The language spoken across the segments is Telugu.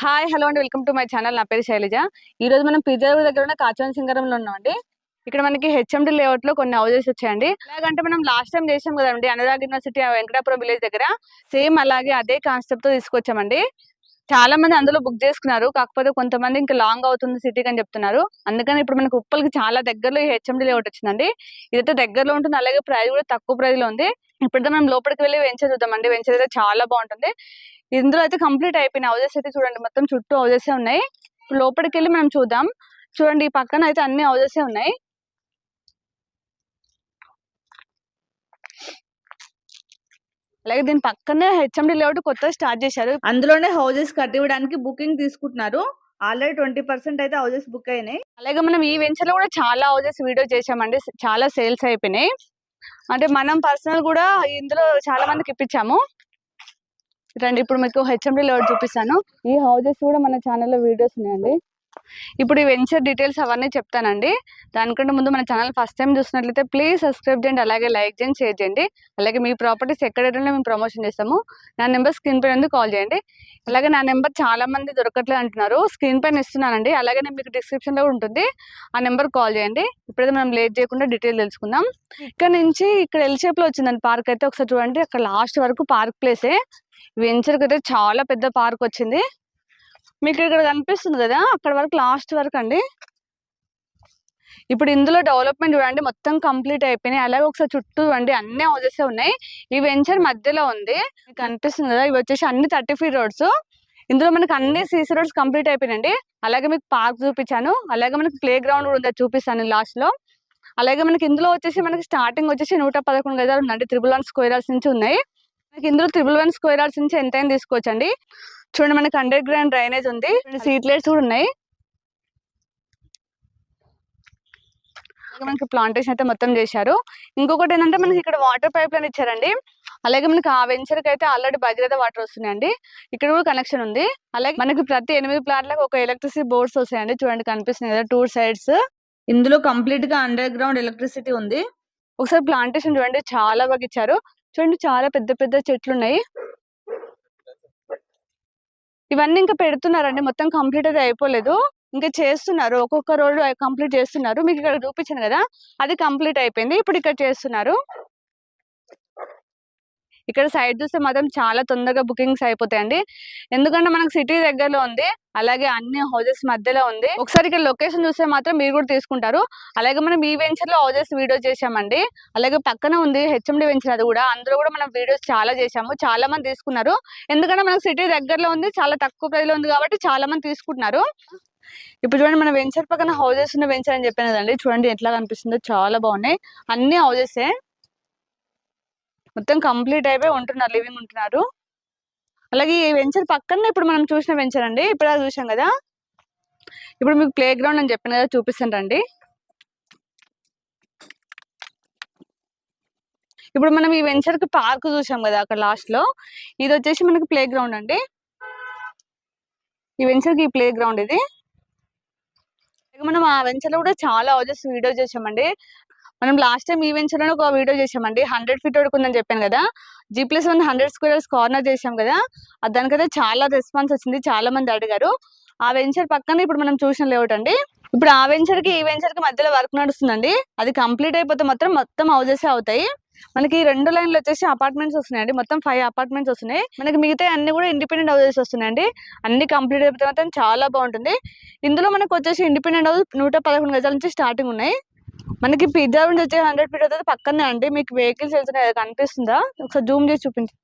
హాయ్ హలో అండి. Welcome to my channel. నా పేరు శైలజ. ఈ రోజు మనం పిజ్జాగూడ దగ్గర ఉన్న కాచవన్ సింగరంలో ఉన్నామండి. ఇక్కడ మనకి హెచ్ఎండి లేఅవుట్లో కొన్ని హౌజెస్ వచ్చాయండి. ఎలాగంటే మనం లాస్ట్ టైం చేసాం కదండి అనురాగ్ యూనివర్సిటీ వెంకటాపురం విలేజ్ దగ్గర. సేమ్ అలాగే అదే కాన్సెప్ట్తో తీసుకొచ్చామండి. చాలా మంది అందులో బుక్ చేసుకున్నారు. కాకపోతే కొంతమంది ఇంకా లాంగ్ అవుతుంది సిటీకి అని చెప్తున్నారు. అందుకని ఇప్పుడు మనకు ఉప్పల్కి చాలా దగ్గరలో ఈ హెచ్ఎండి లేఅవుట్ వచ్చిందండి. ఇదైతే దగ్గరలో ఉంటుంది. అలాగే ప్రైస్ కూడా తక్కువ ప్రైస్లో ఉంది. ఇప్పుడైతే మనం లోపలికి వెళ్ళి వెంచర్ చూద్దామండి. వెంచర్ అయితే చాలా బాగుంటుంది. ఇందులో అయితే కంప్లీట్ అయిపోయిన హౌజెస్ అయితే చూడండి. మొత్తం చుట్టూ హౌజెస్ ఉన్నాయి. ఇప్పుడు లోపలికి వెళ్ళి మనం చూద్దాం. చూడండి ఈ పక్కన అయితే అన్ని హౌజెస్ ఉన్నాయి. అలాగే దీని పక్కనే హెచ్ఎండి లేఅవుట్ కొత్త స్టార్ట్ చేశారు. అందులోనే హౌజెస్ కట్టివ్వడానికి బుకింగ్ తీసుకుంటున్నారు. ఆల్రెడీ ట్వంటీ పర్సెంట్ అయితే హౌజెస్ బుక్ అయినాయి. అలాగే మనం ఈ వెంచర్లో కూడా చాలా హౌజెస్ వీడియో చేసామండి చాలా సేల్స్ అయిపోయినాయి. అంటే మనం పర్సనల్ కూడా ఇందులో చాలా మందికి ఇప్పించాము. రండి ఇప్పుడు మీకు హెచ్ఎండి లేఅవుట్ చూపిస్తాను. ఈ హౌజెస్ కూడా మన ఛానల్లో వీడియోస్ ఉన్నాయండి. ఇప్పుడు ఈ వెంచర్ డీటెయిల్స్ అవన్నీ చెప్తానండి. దానికంటే ముందు మన ఛానల్ ఫస్ట్ టైం చూసినట్లయితే ప్లీజ్ సబ్స్క్రైబ్ చేయండి అలాగే లైక్ చేయండి షేర్ చేయండి. అలాగే మీ ప్రాపర్టీస్ ఎక్కడైనా మేము ప్రమోషన్ చేస్తాము. నా నెంబర్ స్క్రీన్ పైన కాల్ చేయండి. అలాగే నా నెంబర్ చాలా మంది దొరకట్లేదు అంటున్నారు. స్క్రీన్ పైన ఇస్తున్నానండి. అలాగే నేను మీకు డిస్క్రిప్షన్లో లో ఉంటుంది. ఆ నెంబర్ కాల్ చేయండి. ఇప్పుడైతే మనం లేట్ చేయకుండా డీటెయిల్ తెలుసుకుందాం. ఇక్కడ నుంచి ఇక్కడ ఎల్ షేప్ వచ్చిందండి పార్క్ అయితే. ఒకసారి చూడండి. అక్కడ లాస్ట్ వరకు పార్క్ ప్లేసే. వెంచర్కి అయితే చాలా పెద్ద పార్క్ వచ్చింది. మీకు ఇక్కడ కనిపిస్తుంది కదా అక్కడ వరకు లాస్ట్ వరకు అండి. ఇప్పుడు ఇందులో డెవలప్మెంట్ చూడండి మొత్తం కంప్లీట్ అయిపోయినాయి. అలాగే ఒకసారి చుట్టూ చూడండి అన్ని హౌజెస్ ఉన్నాయి. ఈ వెంచర్ మధ్యలో ఉంది. మీకు కనిపిస్తుంది కదా ఇవి వచ్చేసి అన్ని థర్టీ ఫీట్ రోడ్స్. ఇందులో మనకి అన్ని సీసీ రోడ్స్ కంప్లీట్ అయిపోయినండి అలాగే మీకు పార్క్ చూపించాను. అలాగే మనకి ప్లే గ్రౌండ్ కూడా ఉంది చూపిస్తాను లాస్ట్లో. అలాగే మనకి ఇందులో వచ్చేసి మనకి స్టార్టింగ్ వచ్చేసి నూట పదకొండు గజాలు ఉందండి. త్రిబుల్ వన్ స్క్వేర్ నుంచి ఉన్నాయి. మనకి ఇందులో త్రిబుల్ వన్ స్క్వేర్ నుంచి ఎంతైనా తీసుకోవచ్చండి. చూడండి మనకి అండర్ గ్రౌండ్ డ్రైనేజ్ ఉంది. సీట్ లైట్స్ కూడా ఉన్నాయి. మనకి ప్లాంటేషన్ అయితే మొత్తం చేశారు. ఇంకొకటి ఏంటంటే మనకి ఇక్కడ వాటర్ పైప్ లైన్ ఇచ్చారండి. అలాగే మనకి ఆ వెంచర్కి అయితే ఆల్రెడీ భగీరథ వాటర్ వస్తున్నాయండి. ఇక్కడ కూడా కనెక్షన్ ఉంది. అలాగే మనకి ప్రతి ఎనిమిది ప్లాట్లకు ఒక ఎలక్ట్రిసిటీ బోర్డ్స్ వస్తాయండి. చూడండి కనిపిస్తుంది కదా టూ సైడ్స్ ఇందులో కంప్లీట్గా అండర్ గ్రౌండ్ ఎలక్ట్రిసిటీ ఉంది. ఒకసారి ప్లాంటేషన్ చూడండి చాలా బాగా ఇచ్చారు. చూడండి చాలా పెద్ద పెద్ద చెట్లు ఉన్నాయి. ఇవన్నీ ఇంకా పెడుతున్నారండి. మొత్తం కంప్లీట్ అది అయిపోలేదు. ఇంకా చేస్తున్నారు. ఒక్కొక్క రోడ్ కంప్లీట్ చేస్తున్నారు. మీకు ఇక్కడ చూపించాను కదా? అది కంప్లీట్ అయిపోయింది. ఇప్పుడు ఇక్కడ చేస్తున్నారు. ఇక్కడ సైడ్ చూస్తే మాత్రం చాలా తొందరగా బుకింగ్స్ అయిపోతాయండి. ఎందుకంటే మనకు సిటీ దగ్గరలో ఉంది అలాగే అన్ని హౌజెస్ మధ్యలో ఉంది. ఒకసారి ఇక్కడ లొకేషన్ చూస్తే మాత్రం మీరు కూడా తీసుకుంటారు. అలాగే మనం ఈ వెంచర్లో హౌజెస్ వీడియో చేశామండి. అలాగే పక్కన ఉంది హెచ్ఎండి వెంచర్ అది కూడా. అందులో కూడా మనం వీడియోస్ చాలా చేశాము. చాలా మంది తీసుకున్నారు. ఎందుకంటే మనకు సిటీ దగ్గరలో ఉంది చాలా తక్కువ ప్రైస్లో ఉంది కాబట్టి చాలా మంది తీసుకుంటున్నారు. ఇప్పుడు చూడండి మన వెంచర్ పక్కన హౌజెస్ ఉన్న వెంచర్ అని చెప్పాను కదండి. చూడండి ఎట్లా కనిపిస్తుందో చాలా బాగున్నాయి. అన్ని హౌజెసే మొత్తం కంప్లీట్ అయిపోయి ఉంటున్నారు లివింగ్ ఉంటున్నారు. అలాగే ఈ వెంచర్ పక్కనే ఇప్పుడు మనం చూసిన వెంచర్ అండి ఇప్పుడు చూసాం కదా. ఇప్పుడు మీకు ప్లే గ్రౌండ్ అని చెప్పిన కదా చూపిస్తాను ఇప్పుడు మనం ఈ వెంచర్కి పార్క్ చూసాం కదా అక్కడ లాస్ట్లో. ఇది వచ్చేసి మనకి ప్లే గ్రౌండ్ అండి. ఈ వెంచర్కి ప్లే గ్రౌండ్ ఇది. మనం ఆ వెంచర్లో కూడా చాలా హౌజెస్ వీడియో చేసామండి మనం లాస్ట్ టైం ఈ వెంచర్లోనే ఒక వీడియో చేసామండి హండ్రెడ్ ఫీట్ వరకు ఉందని చెప్పాను కదా. G plus one hundred squares corner చేసాం కదా. దానికైతే చాలా రెస్పాన్స్ వచ్చింది. చాలా మంది అడిగారు. ఆ వెంచర్ పక్కన ఇప్పుడు మనం చూసిన లేఅవుట్ అండి. ఇప్పుడు ఆ వెంచర్కి ఈ వెంచర్కి మధ్యలో వర్క్ నడుస్తుందండి. అది కంప్లీట్ అయిపోతే మాత్రం మొత్తం హౌజెస్ అవుతాయి. మనకి ఈ రెండు లైన్లు వచ్చేసి అపార్ట్మెంట్స్ వస్తున్నాయండి. మొత్తం ఫైవ్ అపార్ట్మెంట్స్ వస్తున్నాయి. మనకి మిగతా అన్ని కూడా ఇండిపెండెంట్ హౌసెస్ వస్తున్నాయండి. అన్ని కంప్లీట్ అయిపోతే మాత్రం చాలా బాగుంటుంది. ఇందులో మనకు వచ్చేసి ఇండిపెండెంట్ హౌస్ నూట పదకొండు గజాల నుంచి స్టార్టింగ్ ఉన్నాయి. మనకి పిజ్జా నుంచి వచ్చే హండ్రెడ్ ఫీట్ అవుతుంది. పక్కనే అండి మీకు వెహికల్స్ వెళ్తున్నాయి అది కనిపిస్తుందా? ఒకసారి జూమ్ చేసి చూపించి.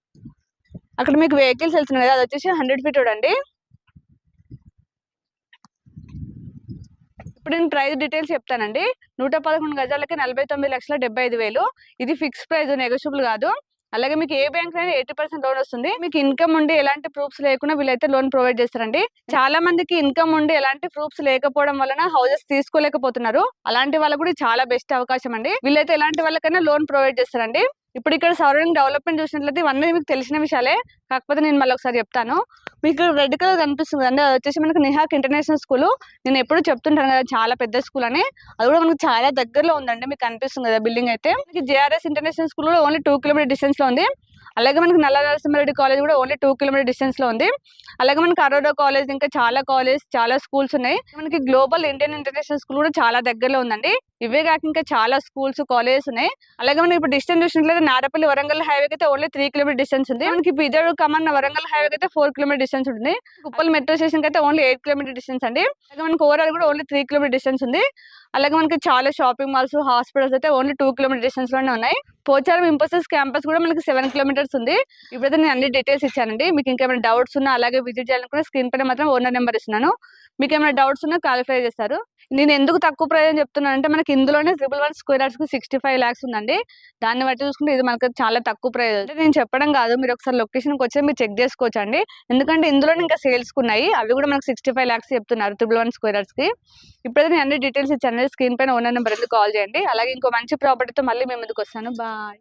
అక్కడ మీకు వెహికల్స్ వెళ్తున్నాయి కదా అది వచ్చేసి హండ్రెడ్ ఫీట్ అండి ఇప్పుడు నేను ప్రైస్ డీటెయిల్స్ చెప్తానండి. నూట పదకొండు గజాలకి నలభై తొమ్మిది లక్షల డెబ్బై ఐదు వేలు. ఇది ఫిక్స్ ప్రైస్ నెగోషియబుల్ కాదు. అలాగే మీకు ఏ బ్యాంక్ అయినా ఎయిటీ పర్సెంట్ లోన్ వస్తుంది. మీకు ఇన్కమ్ ఉండి ఎలాంటి ప్రూఫ్స్ లేకుండా వీళ్ళైతే లోన్ ప్రొవైడ్ చేస్తారండి. చాలా మందికి ఇన్కమ్ ఉండి ఎలాంటి ప్రూఫ్స్ లేకపోవడం వలన హౌసెస్ తీసుకోలేకపోతున్నారు. అలాంటి వాళ్ళకు కూడా చాలా బెస్ట్ అవకాశం అండి. వీళ్ళైతే ఎలాంటి వాళ్ళకైనా లోన్ ప్రొవైడ్ చేస్తారండి. ఇప్పుడు ఇక్కడ సరౌండింగ్ డెవలప్మెంట్ చూసినట్లయితే ఇవన్నీ మీకు తెలిసిన విషయాలే. కాకపోతే నేను మళ్ళీ ఒకసారి చెప్తాను. మీకు రెడ్ కలర్ కనిపిస్తుంది. అండి అది వచ్చేసి మనకి నిహాక్ ఇంటర్నేషనల్ స్కూల్. నేను ఎప్పుడు చెప్తుంటాను కదా చాలా పెద్ద స్కూల్ అని. అది కూడా మనకు చాలా దగ్గరలో ఉందండి మీకు కనిపిస్తుంది కదా బిల్డింగ్ అయితే. మనకి జేఆర్ఎస్ ఇంటర్నేషనల్ స్కూల్ కూడా ఓన్లీ టూ కిలోమీటర్ డిస్టెన్స్లో ఉంది. అలాగే మనకి నల్ల నరసింహారెడ్డి కాలేజ్ కూడా ఓన్లీ టూ కిలోమీటర్ డిస్టెన్స్లో ఉంది. అలాగే మనకి అరోడా కాలేజ్ ఇంకా చాలా కాలేజ్ చాలా స్కూల్స్ ఉన్నాయి. మనకి గ్లోబల్ ఇండియన్ ఇంటర్నేషనల్ స్కూల్ కూడా చాలా దగ్గరలో ఉందండి. ఇవే కాక ఇంకా చాలా స్కూల్స్ కాలేజెస్ ఉన్నాయి. అలాగే మనం ఇప్పుడు డిస్టెన్స్ చూసినట్లయితే నారపల్లి వరంగల్ హైవే అయితే ఓన్లీ త్రీ కిలోమీటర్ డిస్టెన్స్ ఉంది. మనకి ఇప్పుడు ఇద్దరు కమన్ వరంగల్ హైవే అయితే ఫోర్ కిలోమీటర్ డిస్టెన్స్ ఉంటుంది. కుప్పల్ మెట్రో స్టేషన్ అయితే ఓన్లీ ఎయిట్ కిలోమీటర్ డిస్టెన్స్ అండి. అలాగే మనకి ఓవరాల్ కూడా ఓన్లీ త్రీ కిలోమీటర్ డిస్టెన్స్ ఉంది. అలాగే మనకి చాలా షాపింగ్ మాల్స్ హాస్పిటల్స్ అయితే ఓన్లీ టూ కిలోమీటర్ డిస్టెన్స్లోనే ఉన్నాయి. పోచారం ఇంపోసిస్ క్యాంపస్ కూడా మనకి సెవెన్ కిలోమీటర్స్ ఉంది. ఇప్పుడైతే నేను అన్ని డీటెయిల్స్ ఇచ్చానండి. మీకు ఇంకేమైనా డౌట్స్ ఉన్నా అలాగే విజిట్ చేయాలనుకున్న స్క్రీన్ పైన మాత్రం ఓనర్ నెంబర్ ఇస్తున్నాను. మీకు ఏమైనా డౌట్స్ ఉన్నా క్వాలిఫై చేస్తారు. నేను ఎందుకు తక్కువ ప్రైస్ అని చెప్తున్నాను అంటే మనకి ఇందులోనే ట్రిపుల్ వన్ స్క్వేర్ యార్డ్స్కి సిక్స్టీ ఫైవ్ ల్యాక్స్ ఉందండి. దాన్ని బట్టి చూసుకుంటే ఇది మనకి చాలా తక్కువ ప్రైస్ అంటే నేను చెప్పడం కాదు మీరు ఒకసారి లొకేషన్కి వచ్చి మీరు చెక్ చేసుకోవచ్చు అండి ఎందుకంటే ఇందులోనే ఇంకా సేల్స్ ఉన్నాయి. అవి కూడా మనకి సిక్స్టీ ఫైవ్ ల్యాక్స్ చెప్తున్నారు ట్రిపుల్ వన్ స్క్వేర్ యార్డ్స్కి ఇప్పుడైతే నేను అన్ని డీటెయిల్స్ ఇచ్చాను. స్క్రీన్ పైన ఓనర్ నెంబర్ ఎందుకు కాల్ చేయండి. అలాగే ఇంకో మంచి ప్రాపర్టీతో మళ్ళీ మేము ముందుకు వస్తాను. బాయ్.